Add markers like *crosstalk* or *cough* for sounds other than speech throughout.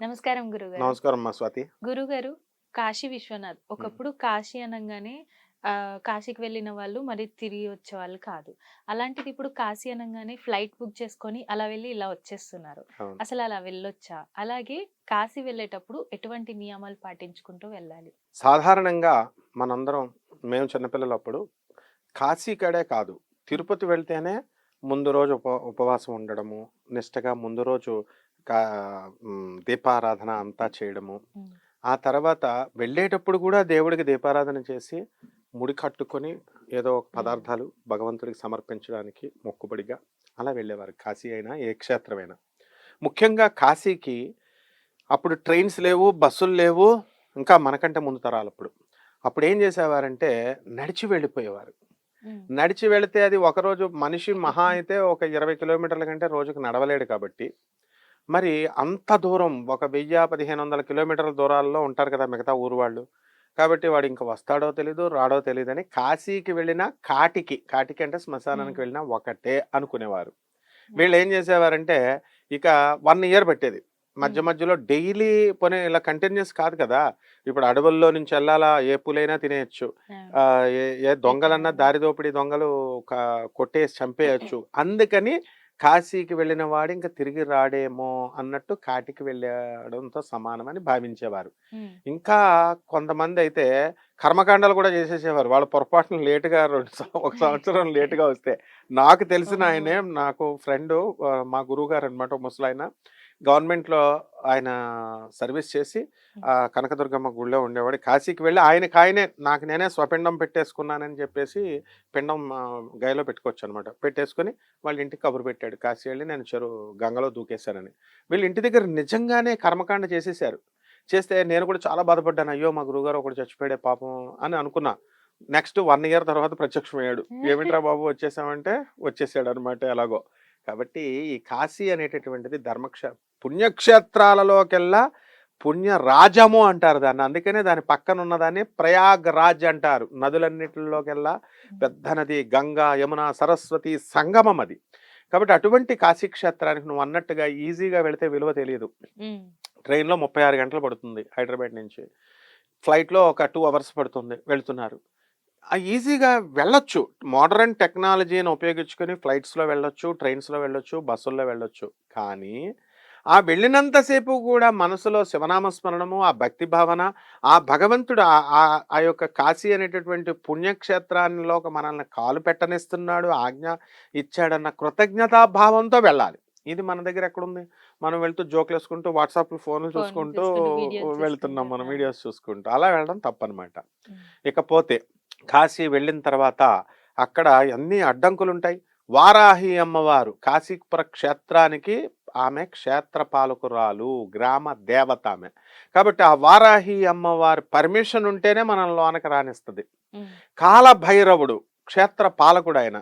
నమస్కారం గురుగారు. నమస్కారం మా స్వాతి. గురుగారు కాశీ విశ్వనాథ్. ఒకప్పుడు కాశీ అనగానే ఆ, కాశీకి వెళ్ళిన వాళ్ళు మరి తిరిగి వచ్చే వాళ్ళు కాదు. అలాంటిది ఇప్పుడు కాశీ అనగానే ఫ్లైట్ బుక్ చేసుకొని అలా వెళ్ళి ఇలా వచ్చేస్తున్నారు. అసలు అలా వెళ్ళొచ్చా? అలాగే కాశీ వెళ్ళేటప్పుడు ఎటువంటి నియమాలు పాటించుకుంటూ వెళ్ళాలి? సాధారణంగా మనందరం మేము చిన్నపిల్లలప్పుడు కాశీకడే కాదు. తిరుపతి వెళ్తేనే ముందు రోజు ఉప ఉపవాసం ఉండడము నిష్టగా ముందు రోజు దీపారాధన అంతా చేయడము. ఆ తర్వాత వెళ్ళేటప్పుడు కూడా దేవుడికి దీపారాధన చేసి ముడి కట్టుకొని ఏదో ఒక పదార్థాలు భగవంతుడికి సమర్పించడానికి మొక్కుబడిగా అలా వెళ్ళేవారు. కాశీ అయినా ఏ క్షేత్రమైనా ముఖ్యంగా కాశీకి అప్పుడు ట్రైన్స్ లేవు బస్సులు లేవు ఇంకా మనకంటే ముందు తరాలు అప్పుడు. అప్పుడు ఏం చేసేవారంటే నడిచి వెళ్ళిపోయేవారు. నడిచి వెళితే అది ఒకరోజు మనిషి మహా అయితే ఒక ఇరవై కిలోమీటర్ల కంటే రోజుకు నడవలేడు కాబట్టి మరి అంత దూరం ఒక వెయ్యి పదిహేను వందల కిలోమీటర్ల దూరాల్లో ఉంటారు కదా మిగతా ఊరు వాళ్ళు. కాబట్టి వాడు ఇంకా వస్తాడో తెలీదు రాడో తెలియదని కాశీకి వెళ్ళిన కాటికి కాటికి అంటే శ్మశానానికి. వెళ్ళినా ఒకటే అనుకునేవారు. వీళ్ళు ఏం చేసేవారంటే ఇక వన్ ఇయర్ పెట్టేది. మధ్య. మధ్యలో డైలీ పోనీ ఇలా కంటిన్యూస్ కాదు కదా ఇప్పుడు అడవుల్లో నుంచి వెళ్ళాలా ఏ పూలైనా తినేయచ్చు ఏ ఏ దొంగలన్నా దారి దోపిడీ దొంగలు కొట్టేసి చంపేయచ్చు *clears throat* అందుకని కాశీకి వెళ్ళిన వాడు ఇంకా తిరిగి రాడేమో అన్నట్టు కాటికి వెళ్ళడంతో సమానమని భావించేవారు. ఇంకా కొంతమంది అయితే కర్మకాండాలు కూడా చేసేసేవారు వాళ్ళు పొరపాటున లేటుగా రెండు ఒక సంవత్సరం లేటుగా వస్తే నాకు తెలిసిన. ఆయనే నాకు ఫ్రెండ్ మా గురువు గారు అనమాట ముసలాయన గవర్నమెంట్లో ఆయన సర్వీస్ చేసి ఆ కనకదుర్గమ్మ గుడిలో ఉండేవాడు. కాశీకి వెళ్ళి ఆయనకి ఆయనే నాకు నేనే స్వపిండం పెట్టేసుకున్నానని చెప్పేసి పిండం గైలో పెట్టుకోవచ్చు అనమాట పెట్టేసుకొని వాళ్ళ ఇంటికి కబురు పెట్టాడు. కాశీ వెళ్ళి నేను చెరువు గంగలో దూకేశానని. వీళ్ళు ఇంటి దగ్గర నిజంగానే కర్మకాండ చేసేసారు చేస్తే నేను కూడా చాలా బాధపడ్డాను. అయ్యో మా గురువుగారు ఒకటి చచ్చిపోయాడే పాపం అని అనుకున్నా. నెక్స్ట్ వన్ ఇయర్ తర్వాత ప్రత్యక్షమయ్యాడు. ఏమిట్రా బాబు వచ్చేసామంటే వచ్చేసాడు అనమాట ఎలాగో. కాబట్టి ఈ కాశీ అనేటటువంటిది ధర్మక్ష పుణ్యక్షేత్రాలలోకెల్లా పుణ్య రాజము అంటారు దాన్ని. అందుకనే దాని పక్కన ఉన్నదాన్ని ప్రయాగ్ రాజ్ అంటారు. నదులన్నిటిలోకెల్లా పెద్ద నది గంగా యమున సరస్వతి సంగమం అది. కాబట్టి అటువంటి కాశీ క్షేత్రానికి నువ్వు అన్నట్టుగా ఈజీగా వెళితే విలువ తెలియదు. ట్రైన్లో ముప్పై ఆరు గంటలు పడుతుంది హైదరాబాద్ నుంచి. ఫ్లైట్లో ఒక టూ అవర్స్ పడుతుంది వెళ్తున్నారు. ఆ ఈజీగా వెళ్ళొచ్చు. మోడర్న్ టెక్నాలజీని ఉపయోగించుకొని ఫ్లైట్స్లో వెళ్ళొచ్చు ట్రైన్స్లో వెళ్ళొచ్చు బస్సుల్లో వెళ్ళొచ్చు. కానీ ఆ వెళ్ళినంతసేపు కూడా మనసులో శివనామస్మరణము ఆ భక్తి భావన ఆ భగవంతుడు ఆ- యొక్క కాశీ అనేటటువంటి పుణ్యక్షేత్రాల్లో మనల్ని కాలు పెట్టనిస్తున్నాడు ఆజ్ఞ ఇచ్చాడన్న కృతజ్ఞతాభావంతో వెళ్ళాలి. ఇది మన దగ్గర ఎక్కడుంది? మనం వెళ్తూ జోకులు వేసుకుంటూ వాట్సాప్ ఫోన్లు చూసుకుంటూ వెళ్తున్నాం మనం వీడియోస్ చూసుకుంటూ. అలా వెళ్ళడం తప్పనమాట. ఇకపోతే కాశీ వెళ్ళిన తర్వాత అక్కడ అన్ని అడ్డంకులు ఉంటాయి వారాహి అమ్మవారు కాశీపుర క్షేత్రానికి ఆమె క్షేత్ర పాలకురాలు గ్రామ దేవత ఆమె కాబట్టి ఆ వారాహి అమ్మవారి పర్మిషన్ ఉంటేనే మనం లోనకి రానిస్తుంది. ఉమ్. కాలభైరవుడు క్షేత్ర పాలకుడు ఆయన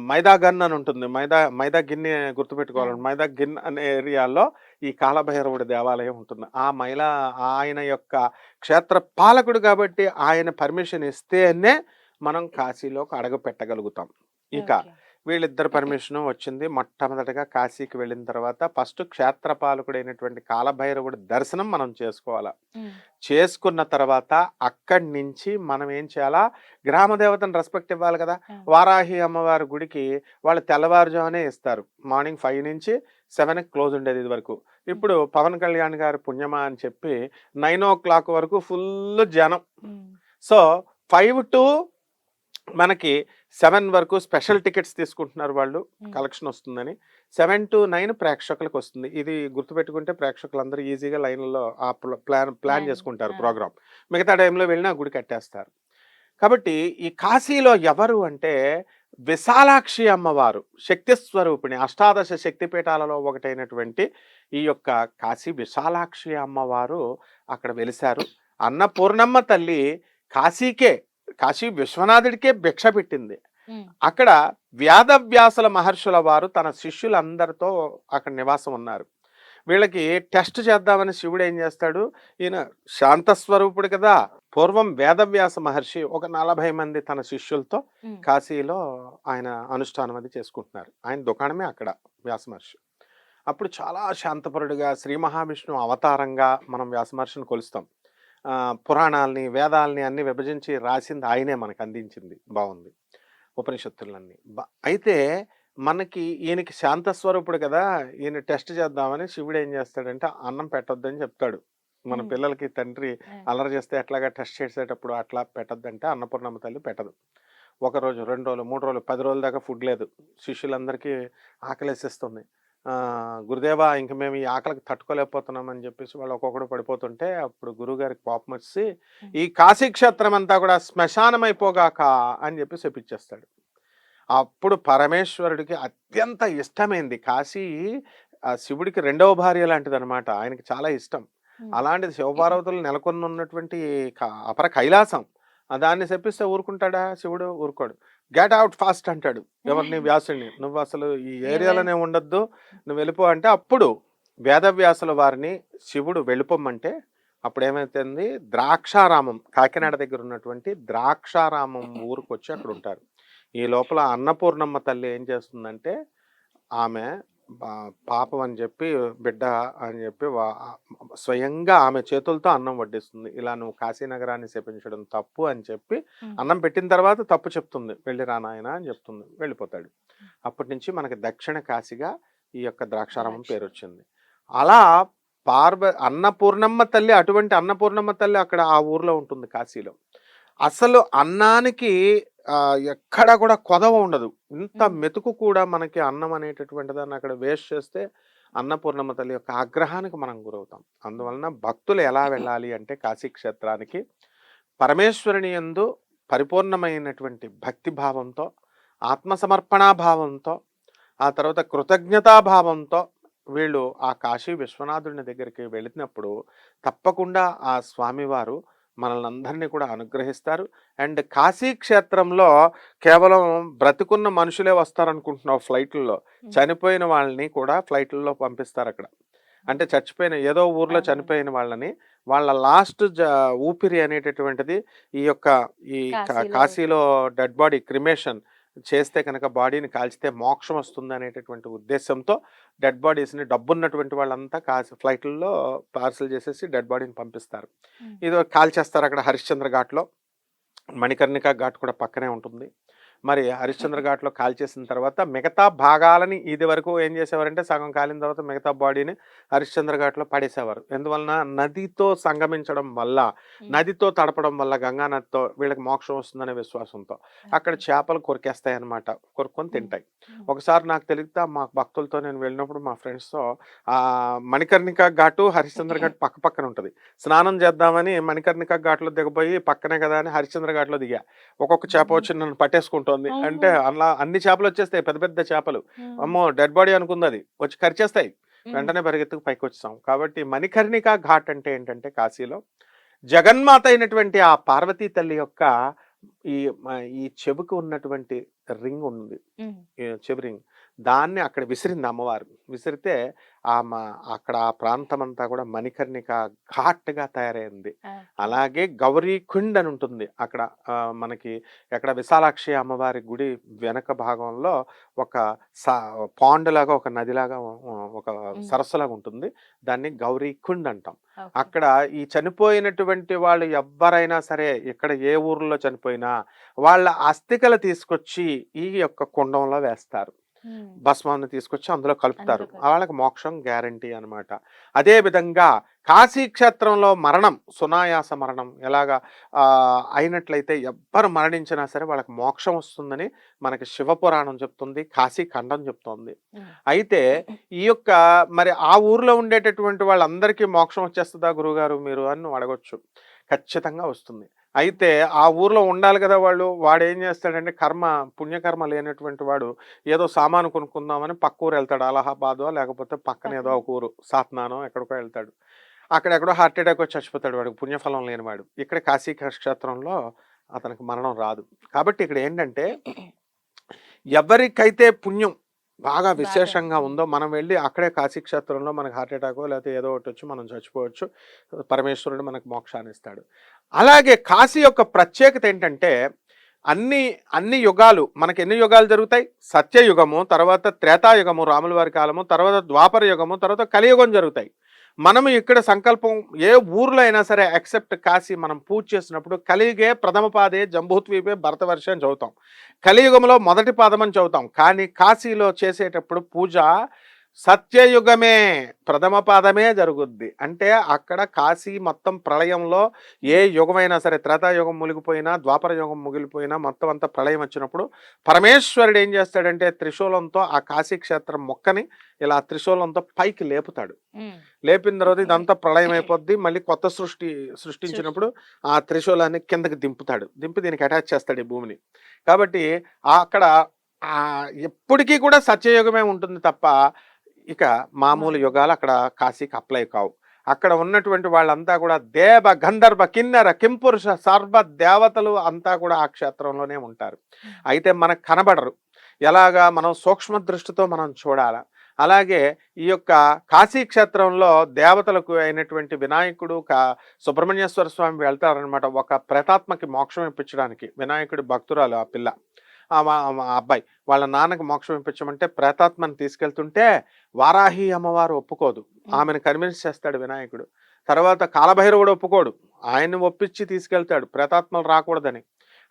మైదా గన్ అని ఉంటుంది. మైదా మైదా గిన్నె గుర్తుపెట్టుకోవాలండి. మైదా గిన్ అనే ఏరియాలో ఈ కాలభైరవుడి దేవాలయం ఉంటుంది. ఆ మైలా ఆయన యొక్క క్షేత్ర పాలకుడు కాబట్టి ఆయన పర్మిషన్ ఇస్తేనే మనం కాశీలోకి అడుగు పెట్టగలుగుతాం. ఇక. వీళ్ళిద్దరు పర్మిషన్ వచ్చింది. మొట్టమొదటిగా కాశీకి వెళ్ళిన తర్వాత ఫస్ట్ క్షేత్ర పాలకుడైనటువంటి కాలభైరవుడి దర్శనం మనం చేసుకోవాలా. చేసుకున్న తర్వాత అక్కడి నుంచి మనం ఏం చేయాలా? గ్రామ దేవతను రెస్పెక్ట్ ఇవ్వాలి కదా. వారాహి అమ్మవారి గుడికి వాళ్ళు తెల్లవారుజామునే ఇస్తారు. మార్నింగ్ ఫైవ్ నుంచి సెవెన్ క్లోజ్ ఉండేది ఇది వరకు. ఇప్పుడు పవన్ కళ్యాణ్ గారి పుణ్యమా అని చెప్పి నైన్ ఓ క్లాక్ వరకు ఫుల్ జనం. సో ఫైవ్ టు మనకి సెవెన్ వరకు స్పెషల్ టికెట్స్ తీసుకుంటున్నారు వాళ్ళు. కలెక్షన్ వస్తుందని. సెవెన్ టు నైన్ ప్రేక్షకులకు వస్తుంది. ఇది గుర్తుపెట్టుకుంటే ప్రేక్షకులందరూ ఈజీగా లైన్లో ఆ ప్ల- ప్లాన్ ప్లాన్ చేసుకుంటారు. ప్రోగ్రామ్ మిగతా టైంలో వెళ్ళినా గుడి కట్టేస్తారు. కాబట్టి ఈ కాశీలో ఎవరు అంటే విశాలాక్షి అమ్మవారు శక్తి స్వరూపిణి అష్టాదశ శక్తిపీఠాలలో ఒకటైనటువంటి ఈ యొక్క కాశీ విశాలాక్షి అమ్మవారు అక్కడ వెలిశారు. అన్నపూర్ణమ్మ తల్లి కాశీకే కాశీ విశ్వనాథుడికే భిక్ష పెట్టింది. అక్కడ వ్యాధవ్యాసుల మహర్షుల వారు తన శిష్యులందరితో అక్కడ నివాసం ఉన్నారు. వీళ్ళకి టెస్ట్ చేద్దామని శివుడు ఏం చేస్తాడు? ఈయన శాంతస్వరూపుడు కదా పూర్వం వేదవ్యాస మహర్షి ఒక నలభై మంది తన శిష్యులతో. కాశీలో ఆయన అనుష్ఠానం అది చేసుకుంటున్నారు. ఆయన దుకాణమే అక్కడ వ్యాస మహర్షి. అప్పుడు చాలా శాంతపరుడుగా శ్రీ మహావిష్ణువు అవతారంగా మనం వ్యాసమహర్షిని కొలుస్తాం. ఆ, పురాణాల్ని వేదాల్ని అన్ని విభజించి రాసింది ఆయనే మనకు అందించింది. బాగుంది ఉపనిషత్తులన్నీ. బ- అయితే మనకి ఈయనకి శాంత స్వరూపుడు కదా! ఈయన టెస్ట్ చేద్దామని శివుడు ఏం చేస్తాడంటే అన్నం పెట్టొద్దని చెప్తాడు. మన. పిల్లలకి తండ్రి ఆ. అల్లరి చేస్తే ఎట్లాగా టెస్ట్ చేసేటప్పుడు అట్లా పెట్టొద్దంటే అన్నపూర్ణమ్మ తల్లి పెట్టదు. ఒక రోజు రెండు రోజులు మూడు రోజులు పది రోజుల దాకా ఫుడ్ లేదు. శిష్యులందరికీ ఆకలేసేస్తుంది. గురుదేవా ఇంక మేము ఈ ఆకలికి తట్టుకోలేకపోతున్నామని చెప్పేసి వాళ్ళు ఒక్కొక్కడు పడిపోతుంటే అప్పుడు గురువుగారికి కోపం వచ్చి ఈ కాశీ క్షేత్రం అంతా కూడా శ్మశానమైపోగాక అని చెప్పి చెప్పించేస్తాడు అప్పుడు పరమేశ్వరుడికి అత్యంత ఇష్టమైంది. కాశీ ఆ శివుడికి రెండవ భార్య లాంటిది అనమాట ఆయనకి చాలా ఇష్టం. అలాంటిది శివపార్వతులు నెలకొని ఉన్నటువంటి అపర కైలాసం. దాన్ని చెప్పిస్తే ఊరుకుంటాడా శివుడు? ఊరుకోడు. గెట్ అవుట్ ఫాస్ట్ అంటాడు. ఎవరిని వ్యాసుడిని నువ్వు అసలు ఈ ఏరియాలోనే ఉండొద్దు. నువ్వు వెళ్ళిపో అంటే అప్పుడు వేదవ్యాసుల వారిని శివుడు వెళ్ళిపోమంటే అప్పుడు ఏమైతుంది ద్రాక్షారామం కాకినాడ దగ్గర ఉన్నటువంటి ద్రాక్షారామం ఊరికి వచ్చి అక్కడ ఉంటారు ఈ లోపల అన్నపూర్ణమ్మ తల్లి ఏం చేస్తుందంటే ఆమె పాపం అని చెప్పి బిడ్డ అని చెప్పి స్వయంగా ఆమె చేతులతో అన్నం వడ్డిస్తుంది. ఇలా నువ్వు కాశీనగరాన్ని శపించడం తప్పు అని చెప్పి. అన్నం పెట్టిన తర్వాత తప్పు చెప్తుంది. వెళ్ళి రా నాయనా అని చెప్తుంది. వెళ్ళిపోతాడు. అప్పటి నుంచి మనకి దక్షిణ కాశీగా ఈ యొక్క ద్రాక్షారామం పేరు వచ్చింది అలా పార్వ అన్నపూర్ణమ్మ తల్లి అటువంటి అన్నపూర్ణమ్మ తల్లి అక్కడ ఆ ఊర్లో ఉంటుంది కాశీలో. అసలు అన్నానికి ఆ, ఎక్కడ కూడా కొదవ ఉండదు. ఇంత. మెతుకు కూడా మనకి అన్నం అనేటటువంటి దాన్ని అక్కడ వేస్ట్ చేస్తే అన్నపూర్ణమ్మ తల్లి యొక్క ఆగ్రహానికి మనం గురవుతాం. అందువలన భక్తులు ఎలా వెళ్ళాలి అంటే కాశీ క్షేత్రానికి పరమేశ్వరుని యందు పరిపూర్ణమైనటువంటి భక్తి భావంతో ఆత్మసమర్పణా భావంతో ఆ తర్వాత కృతజ్ఞతాభావంతో వీళ్ళు ఆ కాశీ విశ్వనాథుని దగ్గరికి వెళినప్పుడు తప్పకుండా ఆ స్వామివారు మనల్ని అందరినీ కూడా అనుగ్రహిస్తారు. అండ్ కాశీ క్షేత్రంలో కేవలం బ్రతికున్న మనుషులే వస్తారనుకుంటున్నావు ఫ్లైట్లలో. చనిపోయిన వాళ్ళని కూడా ఫ్లైట్లలో పంపిస్తారు అక్కడ అంటే చచ్చిపోయిన ఏదో ఊర్లో. చనిపోయిన వాళ్ళని వాళ్ళ లాస్ట్ ఊపిరి అనేటటువంటిది ఈ యొక్క ఈ. కాశీలో డెడ్ బాడీ క్రిమేషన్ చేస్తే కనుక బాడీని కాల్చితే మోక్షం వస్తుంది అనేటటువంటి ఉద్దేశంతో డెడ్ బాడీస్ని డబ్బున్నటువంటి వాళ్ళంతా కాసి ఫ్లైట్లలో పార్సల్ చేసేసి డెడ్ బాడీని పంపిస్తారు. ఇది కాల్చేస్తారు అక్కడ హరిశ్చంద్ర ఘాట్లో. మణికర్ణిక ఘాట్ కూడా పక్కనే ఉంటుంది. మరి హరిశ్చంద్ర ఘాట్లో కాల్చేసిన తర్వాత మిగతా భాగాలని ఇది వరకు ఏం చేసేవారంటే సగం కాలిన తర్వాత మిగతా బాడీని హరిశ్చంద్ర ఘాట్లో పడేసేవారు. ఎందువలన నదితో సంగమించడం వల్ల. నదితో తడపడం వల్ల గంగా నదితో వీళ్ళకి మోక్షం వస్తుందనే విశ్వాసంతో అక్కడ చేపలు కొరికేస్తాయి అన్నమాట కొరుక్కొని తింటాయి. ఒకసారి నాకు తెలియక మా భక్తులతో నేను వెళ్ళినప్పుడు మా ఫ్రెండ్స్తో ఆ మణికర్ణిక ఘాటు హరిశ్చంద్ర ఘాట్ పక్క పక్కన ఉంటుంది. స్నానం చేద్దామని మణికర్ణిక ఘాట్లో దిగబోయి పక్కనే కదా అని హరిశ్చంద్ర ఘాట్లో దిగా. ఒక్కొక్క చేప వచ్చి నన్ను పట్టేసుకుంటోంది. అమ్మో. అంటే అలా అన్ని చేపలు వచ్చేస్తాయి. పెద్ద పెద్ద చేపలు. అమ్మో! డెడ్ బాడీ అనుకుంది అది వచ్చి కరిచేస్తాయి. ఉమ్. వెంటనే పరిగెత్తుకు పైకి వచ్చాం కాబట్టి మణికర్ణిక ఘాట్ అంటే ఏంటంటే కాశీలో జగన్మాత అయినటువంటి ఆ పార్వతీ తల్లి యొక్క ఈ ఈ చెవుకు ఉన్నటువంటి రింగ్ ఉంది. చెవి రింగ్. దాన్ని అక్కడ విసిరింది అమ్మవారు. విసిరితే ఆమె అక్కడ ఆ ప్రాంతం అంతా కూడా మణికర్ణిక ఘాట్గా తయారైంది. అలాగే గౌరీ కుండ్ అని ఉంటుంది అక్కడ. మనకి ఎక్కడ విశాలాక్షి అమ్మవారి గుడి వెనక భాగంలో ఒక పాండ్ లాగా ఒక నదిలాగా ఒక సరస్సులాగా ఉంటుంది. దాన్ని గౌరీ కుండ్ అంటాం. అక్కడ ఈ చనిపోయినటువంటి వాళ్ళు ఎవ్వరైనా సరే ఇక్కడ ఏ ఊర్లో చనిపోయినా వాళ్ళ అస్థికలు తీసుకొచ్చి ఈ యొక్క కుండంలో వేస్తారు. భస్మాన్ని తీసుకొచ్చి అందులో కలుపుతారు. వాళ్ళకి మోక్షం గ్యారంటీ అన్నమాట అదే విధంగా కాశీ క్షేత్రంలో మరణం సునాయాస మరణం ఎలాగా అయినట్లయితే ఎవ్వరు మరణించినా సరే వాళ్ళకి మోక్షం వస్తుందని మనకి శివపురాణం చెప్తుంది కాశీ ఖండం చెప్తోంది. అయితే ఈ యొక్క మరి ఆ ఊర్లో ఉండేటటువంటి వాళ్ళందరికీ మోక్షం వచ్చేస్తుందా గురుగారు మీరు అని అడగొచ్చు ఖచ్చితంగా వస్తుంది అయితే ఆ ఊర్లో ఉండాలి కదా వాళ్ళు. వాడు ఏం చేస్తాడంటే కర్మ పుణ్యకర్మ లేనటువంటి వాడు ఏదో సామాను కొనుక్కుందామని పక్క ఊరు వెళ్తాడు. అలహాబాదో లేకపోతే పక్కన ఏదో ఒక ఊరు. సాత్నానో ఎక్కడికో వెళ్తాడు. అక్కడెక్కడో హార్ట్ అటాక్ వచ్చి చచ్చిపోతాడు వాడికి పుణ్యఫలం లేనివాడు. ఇక్కడ కాశీ క్షేత్రంలో అతనికి మరణం రాదు. కాబట్టి ఇక్కడ ఏంటంటే ఎవరికైతే పుణ్యం బాగా విశేషంగా ఉందో మనం వెళ్ళి అక్కడే కాశీ క్షేత్రంలో మనకు హార్ట్ అటాక్ లేకపోతే ఏదో ఒకటి వచ్చి మనం చచ్చిపోవచ్చు. పరమేశ్వరుడు మనకు మోక్షాన్ని ఇస్తాడు. అలాగే కాశీ యొక్క ప్రత్యేకత ఏంటంటే అన్ని అన్ని యుగాలు మనకి ఎన్ని యుగాలు జరుగుతాయి? సత్యయుగము తర్వాత త్రేతాయుగము రాముల వారి కాలము తర్వాత ద్వాపర యుగము తర్వాత కలియుగం జరుగుతాయి. మనం ఇక్కడ సంకల్పం ఏ ఊర్లో అయినా సరే ఎక్సెప్ట్ కాశీ మనం పూజ చేసినప్పుడు కలియుగే ప్రథమ పాదే జంబూద్వీపే భరతవర్ష అని చదువుతాం. కలియుగంలో మొదటి పాదం అని చదువుతాం. కానీ కాశీలో చేసేటప్పుడు పూజ సత్యయుగమే ప్రథమ పాదమే జరుగుద్ది. అంటే అక్కడ కాశీ మొత్తం ప్రళయంలో ఏ యుగమైనా సరే త్రేతాయుగం మునిగిపోయినా ద్వాపర యుగం ముగిలిపోయినా మొత్తం అంతా ప్రళయం వచ్చినప్పుడు పరమేశ్వరుడు ఏం చేస్తాడంటే త్రిశూలంతో ఆ కాశీ క్షేత్రం మొక్కని ఇలా త్రిశూలంతో పైకి లేపుతాడు. లేపిన తర్వాత ఇదంతా ప్రళయం అయిపోద్ది మళ్ళీ కొత్త సృష్టి సృష్టించినప్పుడు ఆ త్రిశూలాన్ని కిందకి దింపుతాడు. దింపి దీనికి అటాచ్ చేస్తాడు ఈ భూమిని. కాబట్టి అక్కడ ఆ ఎప్పటికీ కూడా సత్యయుగమే ఉంటుంది తప్ప ఇక మామూలు యుగాలు అక్కడ కాశీకి అప్లై కావు. అక్కడ ఉన్నటువంటి వాళ్ళంతా కూడా దేవ గంధర్వ కిన్నెర కింపురుష సర్వ దేవతలు అంతా కూడా ఆ క్షేత్రంలోనే ఉంటారు. అయితే మనకు కనబడరు. ఎలాగా మనం సూక్ష్మ దృష్టితో మనం చూడాల? అలాగే ఈ యొక్క కాశీ క్షేత్రంలో దేవతలకు అయినటువంటి వినాయకుడు కా సుబ్రహ్మణ్యేశ్వర స్వామి వెళ్తారనమాట ఒక ప్రేతాత్మకి మోక్షం ఇప్పించడానికి వినాయకుడి భక్తురాలు ఆ పిల్ల. అబ్బాయి. వాళ్ళ నాన్నకి మోక్షం ఇప్పించమంటే ప్రేతాత్మని తీసుకెళ్తుంటే వారాహి అమ్మవారు ఒప్పుకోదు. ఆమెను కన్విన్స్ చేస్తాడు వినాయకుడు. తర్వాత కాలభైరవుడు ఒప్పుకోడు. ఆయన్ని ఒప్పించి తీసుకెళ్తాడు. ప్రేతాత్మలు రాకూడదని.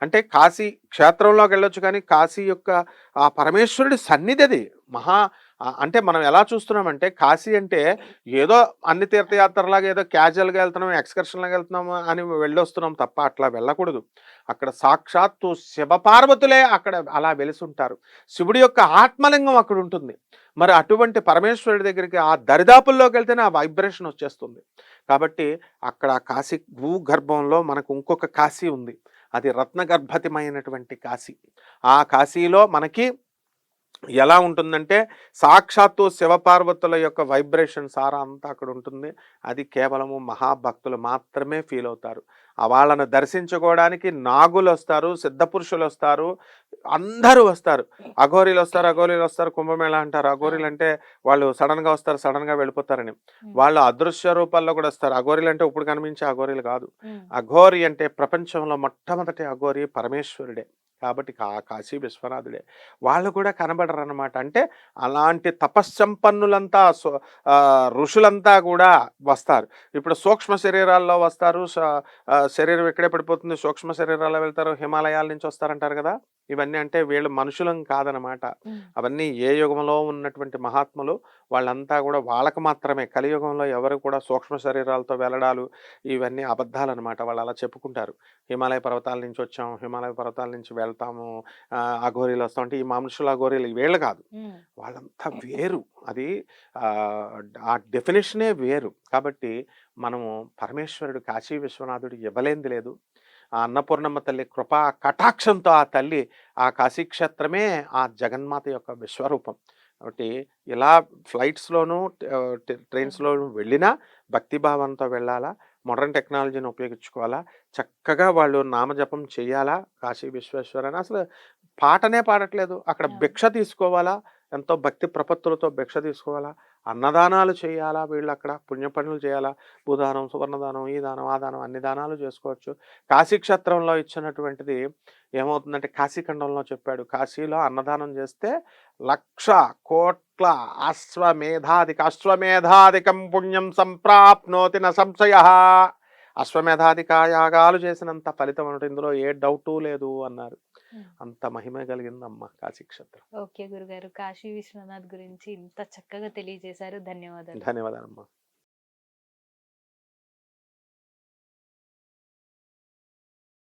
అంటే కాశీ క్షేత్రంలోకి వెళ్ళొచ్చు కానీ కాశీ యొక్క ఆ పరమేశ్వరుడి సన్నిధి అది మహా అంటే మనం ఎలా చూస్తున్నామంటే కాశీ అంటే ఏదో అన్ని తీర్థయాత్రలాగా ఏదో క్యాజువల్గా వెళ్తున్నాం ఎక్స్కర్షన్లాగా వెళ్తున్నాం అని వెళ్ళొస్తున్నాం తప్ప అట్లా వెళ్ళకూడదు. అక్కడ సాక్షాత్తు శివపార్వతులే అక్కడ అలా వెలిసుంటారు. శివుడి యొక్క ఆత్మలింగం అక్కడ ఉంటుంది. మరి అటువంటి పరమేశ్వరుడి దగ్గరికి ఆ దరిదాపుల్లోకి వెళ్తేనే ఆ వైబ్రేషన్ వచ్చేస్తుంది. కాబట్టి అక్కడ కాశీ భూగర్భంలో మనకు ఇంకొక కాశీ ఉంది. అది రత్నగర్భతిమైనటువంటి కాశీ. ఆ కాశీలో మనకి ఎలా ఉంటుందంటే సాక్షాత్తు శివపార్వతుల యొక్క వైబ్రేషన్ సారా అంతా అక్కడ ఉంటుంది. అది కేవలము మహాభక్తులు మాత్రమే ఫీల్ అవుతారు. ఆ వాళ్ళను దర్శించుకోవడానికి నాగులు వస్తారు సిద్ధపురుషులు వస్తారు అందరూ వస్తారు. అఘోరీలు వస్తారు అఘోరీలు వస్తారు కుంభమేళ అంటారు. అఘోరీలు అంటే వాళ్ళు సడన్గా వస్తారు సడన్గా వెళ్ళిపోతారని వాళ్ళు అదృశ్య రూపాల్లో కూడా వస్తారు. అఘోరీలు అంటే ఇప్పుడు కనిపించే అఘోరీలు కాదు. అఘోరి అంటే ప్రపంచంలో మొట్టమొదటి అఘోరి పరమేశ్వరుడే. కాబట్టి కా కాశీ విశ్వనాథుడే. వాళ్ళు కూడా కనబడరు అనమాట అంటే అలాంటి తపస్సంపన్నులంతా సో- ఋషులంతా కూడా వస్తారు. ఇప్పుడు సూక్ష్మ శరీరాల్లో వస్తారు. శరీరం ఎక్కడే పడిపోతుంది? సూక్ష్మ శరీరాల్లో వెళ్తారు. హిమాలయాల నుంచి వస్తారంటారు కదా! ఇవన్నీ అంటే వీళ్ళు మనుషులం కాదనమాట. అవన్నీ ఏ యుగంలో ఉన్నటువంటి మహాత్ములు వాళ్ళంతా కూడా వాళ్ళకు మాత్రమే కలియుగంలో ఎవరు కూడా సూక్ష్మ శరీరాలతో వెళ్ళడాలు ఇవన్నీ అబద్ధాలు అనమాట వాళ్ళు అలా చెప్పుకుంటారు. హిమాలయ పర్వతాల నుంచి వచ్చాం హిమాలయ పర్వతాల నుంచి వెళ్తాము ఆ, అఘోరీలు వస్తాం అంటే ఈ మనుషుల అఘోరీలు వీళ్ళు కాదు. వాళ్ళంతా వేరు. అది ఆ, ఆ డెఫినేషనే వేరు. కాబట్టి మనము పరమేశ్వరుడు కాశీ విశ్వనాథుడు ఇవ్వలేంది లేదు. ఆ అన్నపూర్ణమ్మ తల్లి కృపా కటాక్షంతో ఆ తల్లి ఆ కాశీక్షేత్రమే ఆ జగన్మాత యొక్క విశ్వరూపం. కాబట్టి ఇలా ఫ్లైట్స్లోనూ ట్రైన్స్లోనూ వెళ్ళినా భక్తిభావంతో వెళ్ళాలా మోడర్న్ టెక్నాలజీని ఉపయోగించుకోవాలా చక్కగా వాళ్ళు నామజపం చేయాలా కాశీ విశ్వేశ్వర అని. అసలు పాటనే పాడట్లేదు. అక్కడ. భిక్ష తీసుకోవాలా ఎంతో భక్తి ప్రపత్తులతో భిక్ష తీసుకోవాలా అన్నదానాలు చేయాలా? వీళ్ళు అక్కడ పుణ్యపనులు చేయాలా? భూదానం సువర్ణదానం ఈ దానం ఆ దానం అన్ని దానాలు చేసుకోవచ్చు. కాశీక్షేత్రంలో ఇచ్చినటువంటిది ఏమవుతుందంటే కాశీఖండంలో చెప్పాడు. కాశీలో అన్నదానం చేస్తే లక్ష కోట్ల అశ్వమేధాదిక అశ్వమేధాదికం పుణ్యం సంప్రాప్నోతి న సంశయ. అశ్వమేధాదిక యాగాలు చేసినంత ఫలితం అంటే ఇందులో ఏ డౌటు లేదు అన్నారు. అంత మహిమ కలిగిందమ్మ కాశీక్షేత్రం. ఓకే గురుగారు. కాశీ విశ్వనాథ్ గురించి ఇంత చక్కగా తెలియజేశారు. ధన్యవాదాలు. ధన్యవాదాలమ్మా.